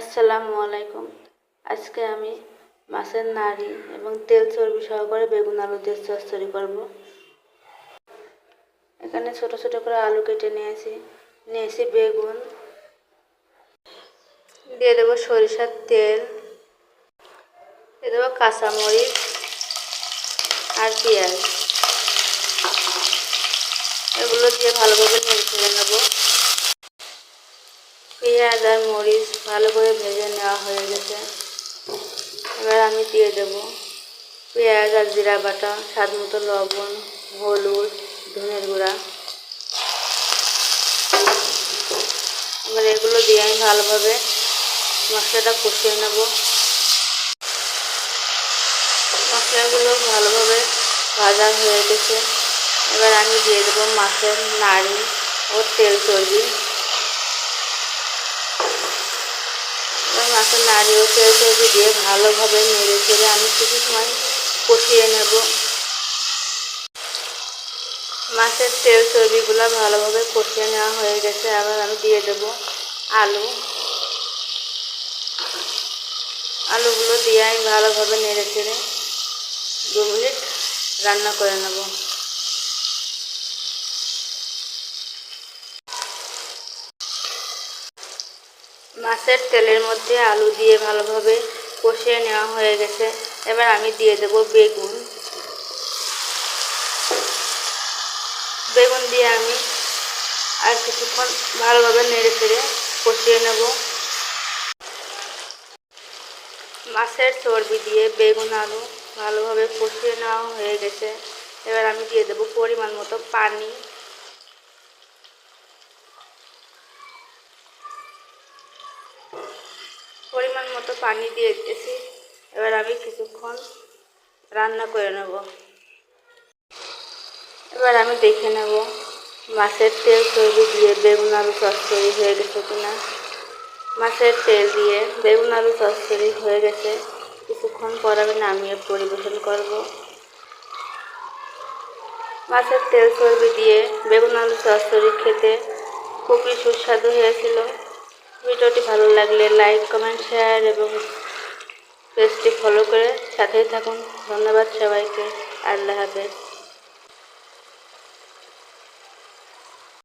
আসসালামু আলাইকুম। আজকে আমি মাছের নাড়ি এবং তেল চর্বি সহকারে বেগুন আলু দিয়ে চচ্চড়ি করব। এখানে ছোট ছোট করে আলু কেটে নিয়েছি। নিয়েছি বেগুন। দিয়ে দেবো সরিষার তেল। দিয়ে দেবো কাঁচামরিচ আর পেঁয়াজ। এগুলো দিয়ে ভালোভাবে নেড়ে ছেড়ে নেব। পেঁয়াজ আর মরিচ ভালো করে ভেজে নেওয়া হয়ে গেছে। এবার আমি দিয়ে দেব পেঁয়াজ আর জিরা বাটা, স্বাদ মতো লবণ, হলুদ, ধনের গুঁড়া। এবার এগুলো দিয়ে আমি ভালোভাবে মশলাটা কষিয়ে নেব। মশলাগুলো ভালোভাবে ভাজা হয়ে গেছে। এবার আমি দিয়ে দেবো মাছের নাড়ি ও তেল চর্বি। এবার মাছের নাড়ি ও তেল চর্বি দিয়ে ভালোভাবে নেড়ে চেড়ে আমি কিছু সময় কষিয়ে নেব। মাছের তেল চর্বিগুলো ভালোভাবে কষিয়ে নেওয়া হয়ে গেছে। আবার আমি দিয়ে দেব আলু। আলুগুলো দিয়ে আমি ভালোভাবে নেড়ে চেড়ে দু মিনিট রান্না করে নেব। মাছের তেলের মধ্যে আলু দিয়ে ভালোভাবে কষিয়ে নেওয়া হয়ে গেছে। এবার আমি দিয়ে দেব বেগুন। বেগুন দিয়ে আমি আর কিছুক্ষণ ভালোভাবে নেড়ে চেড়ে কষিয়ে নেব। মাছের চর্বি দিয়ে বেগুন, আলু ভালোভাবে কষিয়ে নেওয়া হয়ে গেছে। এবার আমি দিয়ে দেবো পরিমাণ মতো পানি। পরিমাণ মতো পানি দিয়ে দিয়েছি এবার আমি কিছুক্ষণ রান্না করে নেব। এবার আমি দেখে নেব মাছের তেল তৈরি দিয়ে বেগুন আলু চচ্চড়ি হয়ে গেছে কিনা। মাছের তেল দিয়ে বেগুন আলু চচ্চড়ি হয়ে গেছে। কিছুক্ষণ পর আমি নামিয়ে পরিবেশন করব। মাছের তেল চর্বি দিয়ে বেগুন আলু চচ্চড়ি খেতে খুবই সুস্বাদু হয়েছিল। ভিডিওটি ভালো লাগলে লাইক, কমেন্ট, শেয়ার এবং পেজটি ফলো করে সাথেই থাকুন। ধন্যবাদ সবাইকে। আল্লাহ হাফেজ।